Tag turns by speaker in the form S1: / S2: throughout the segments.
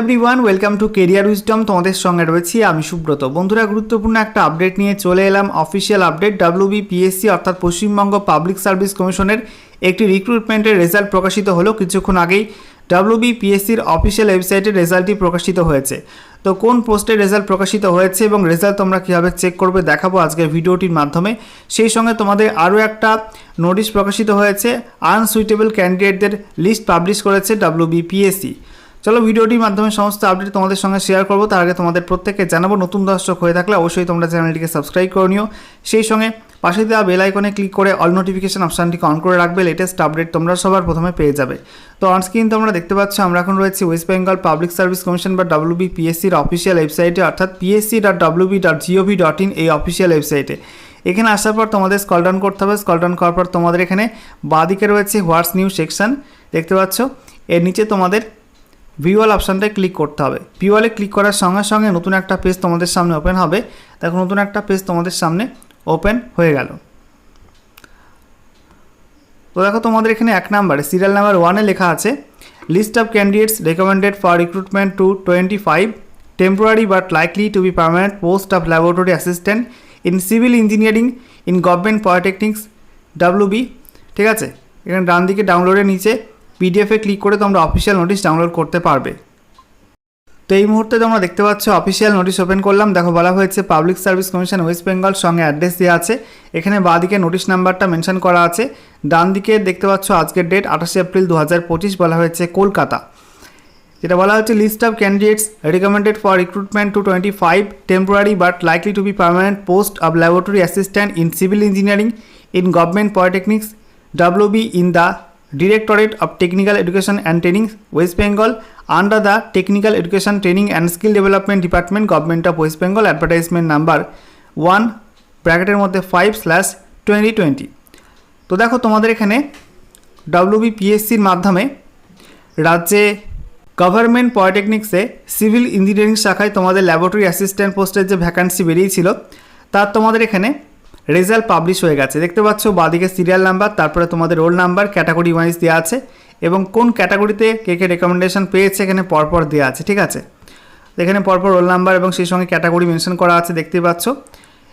S1: Everyone welcome to career wisdom তোমাদের সঙ্গে রয়েছি আমি সুব্রত। বন্ধুরা, গুরুত্বপূর্ণ একটা আপডেট নিয়ে চলে এলাম। অফিসিয়াল আপডেট ডাব্লিউবি পিএসসি অর্থাৎ পশ্চিমবঙ্গ পাবলিক সার্ভিস কমিশনের একটি রিক্রুটমেন্টের রেজাল্ট প্রকাশিত হলো কিছুক্ষণ আগেই। ডাব্লিউবি পিএসসির অফিসিয়াল ওয়েবসাইটে রেজাল্টটি প্রকাশিত হয়েছে। তো কোন পোস্টের রেজাল্ট প্রকাশিত হয়েছে এবং রেজাল্ট তোমরা কীভাবে চেক করবে দেখাবো আজকের ভিডিওটির মাধ্যমে। সেই সঙ্গে তোমাদের আরও একটা নোটিশ প্রকাশিত হয়েছে। আনসুইটেবল ক্যান্ডিডেটদের লিস্ট পাবলিশ করেছে ডাব্লিউবি পিএসসি চলো ভিডিওটির মাধ্যমে সমস্ত আপডেট তোমাদের সঙ্গে শেয়ার করব। তার আগে তোমাদের প্রত্যেককে জানাব, নতুন দর্শক হয়ে থাকলে অবশ্যই তোমরা চ্যানেলটিকে সাবস্ক্রাইব করে নিও। সেই সঙ্গে পাশে দেওয়া বেল আইকনে ক্লিক করে অল নোটিফিকেশন অপশানটিকে অন করে রাখবে লেটেস্ট আপডেট তোমরা সবার প্রথমে পেয়ে যাবে। তো অন স্ক্রিন তোমরা দেখতে পাচ্ছ, আমরা এখন রয়েছি West Bengal Public Service Commission বা ডাব্লিউবি পিএসসির অফিসিয়াল ওয়েবসাইটে অর্থাৎ PSC dot WB dot GOV dot in এই অফিসিয়াল ওয়েবসাইটে এখানে আসার পর তোমাদের স্কল ডাউন করতে হবে। স্কল ডাউন করার পর তোমাদের এখানে বাঁদিকে রয়েছে হোয়াটস নিউ সেকশন দেখতে পাচ্ছ? এর নিচে তোমাদের ভিওয়াল অপশানটায় ক্লিক করতে হবে। ভিওয়ালে ক্লিক করার সঙ্গে সঙ্গে নতুন একটা পেজ তোমাদের সামনে ওপেন হবে। দেখো, নতুন একটা পেজ তোমাদের সামনে ওপেন হয়ে গেল। তো দেখো, তোমাদের এখানে এক নাম্বারে সিরিয়াল নাম্বার ওয়ানে লেখা আছে list of candidates recommended for recruitment to twenty five temporary but likely to be permanent post of laboratory assistant in civil engineering in government polytechnics WB ঠিক আছে? এখানে ডান দিকে ডাউনলোডের নিচে পিডিএফে ক্লিক করে তোমরা অফিসিয়াল নোটিশ ডাউনলোড করতে পারবে। তো এই মুহূর্তে তোমরা দেখতে পাচ্ছ অফিসিয়াল নোটিশ ওপেন করলাম। দেখো, বলা হয়েছে public service commission West Bengal সঙ্গে অ্যাড্রেস দেওয়া আছে। এখানে বাঁদিকে নোটিশ নাম্বারটা মেনশন করা আছে। ডান দিকে দেখতে পাচ্ছ, আজকের ডেট আঠাশে এপ্রিল দু হাজার পঁচিশ বলা হয়েছে কলকাতা। যেটা বলা হচ্ছে list of candidates recommended for recruitment to twenty five temporary but likely to be permanent post of laboratory assistant in civil engineering in government polytechnics WB in the directorate of technical education and training West Bengal under the technical education training and skill development department government of West Bengal advertisement number one ব্র্যাকেটের মধ্যে five slash twenty twenty তো দেখো তোমাদের এখানে ডব্লিউবিপিএসসির মাধ্যমে রাজ্যে government পলিটেকনিক্সে civil engineering শাখায় তোমাদের ল্যাবরেটরি অ্যাসিস্ট্যান্ট পোস্টের যে ভ্যাকান্সি বেরিয়েছিল, তার তোমাদের এখানে রেজাল্ট পাবলিশ হয়ে গেছে। দেখতে পাচ্ছ, বাদিকে সিরিয়াল নাম্বার তারপরে তোমাদের রোল নাম্বার ক্যাটাগরি ওয়াইজ দেওয়া আছে এবং কোন ক্যাটাগরিতে কে কে রেকমেন্ডেশন পেয়েছে এখানে পরপর দেওয়া আছে, ঠিক আছে? এখানে পরপর রোল নাম্বার এবং সেই সঙ্গে ক্যাটাগরি মেনশন করা আছে, দেখতে পাচ্ছ।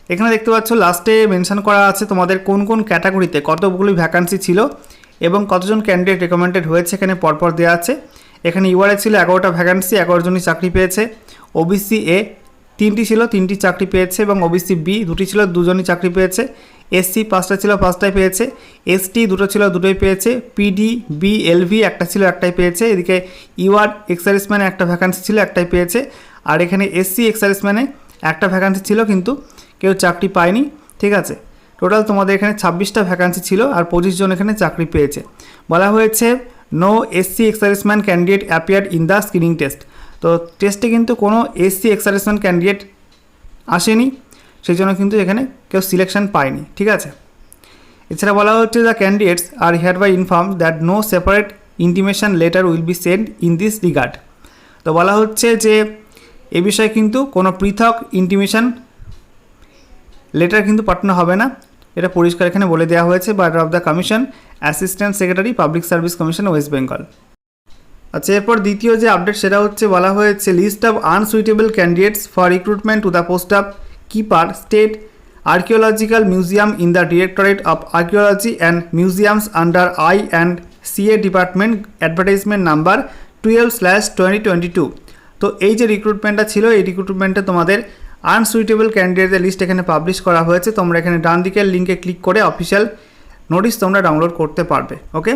S1: এখানে দেখতে পাচ্ছ লাস্টে মেনশন করা আছে তোমাদের কোন কোন ক্যাটাগরিতে কতগুলি ভ্যাকান্সি ছিল এবং কতজন ক্যান্ডিডেট রেকমেন্ডেড হয়েছে এখানে পরপর দেওয়া আছে। এখানে ইউআরএ ছিল এগারোটা ভ্যাকান্সি এগারো জনই চাকরি পেয়েছে। ওবিসি এ তিনটি ছিল, তিনটি চাকরি পেয়েছে এবং ওবিসি বি দুটি ছিল, দুজনই চাকরি পেয়েছে। এসসি পাঁচটা ছিল, পাঁচটাই পেয়েছে। এসটি দুটো ছিল, দুটোই পেয়েছে। পিডি বি এলভি একটা ছিল, একটাই পেয়েছে। এদিকে ইউআর এক্সারিসম্যানে একটা ভ্যাকান্সি ছিল, একটাই পেয়েছে। আর এখানে এসসি এক্সারিসম্যানে একটা ভ্যাকান্সি ছিল, কিন্তু কেউ চাকরি পায়নি। ঠিক আছে? টোটাল তোমাদের এখানে ছাব্বিশটা ভ্যাকান্সি ছিল আর পঁচিশ জন এখানে চাকরি পেয়েছে। বলা হয়েছে no SC exserviceman candidate appear in the screening test তো টেস্টে কিন্তু কোনো এসসি এক্সারেশন ক্যান্ডিডেট আসেনি সেই জন্য কিন্তু এখানে কেউ সিলেকশন পায়নি, ঠিক আছে? এছাড়া বলা হচ্ছে the candidates are hereby inform that no separate intimation letter will be send in this regard তো বলা হচ্ছে যে এ বিষয়ে কিন্তু কোনো পৃথক ইন্টিমেশন লেটার কিন্তু পাঠানো হবে না। এটা পরিষ্কার এখানে বলে দেওয়া হয়েছে by order of the commission assistant secretary public service commission West Bengal আচ্ছা এরপর দ্বিতীয় যে আপডেট সেটা হচ্ছে বলা হয়েছে list of unsuitable candidates for recruitment to the post of keeper state archaeological museum in the directorate of archaeology and museums under I and CA department advertisement number twelve slash twenty twenty two তো এই যে রিক্রুটমেন্টটা ছিল, এই রিক্রুটমেন্টে তোমাদের unsuitable ক্যান্ডিডেটের list এখানে পাবলিশ করা হয়েছে। তোমরা এখানে ডান দিকের লিঙ্কে ক্লিক করে অফিসিয়াল নোটিশ তোমরা ডাউনলোড করতে পারবে ওকে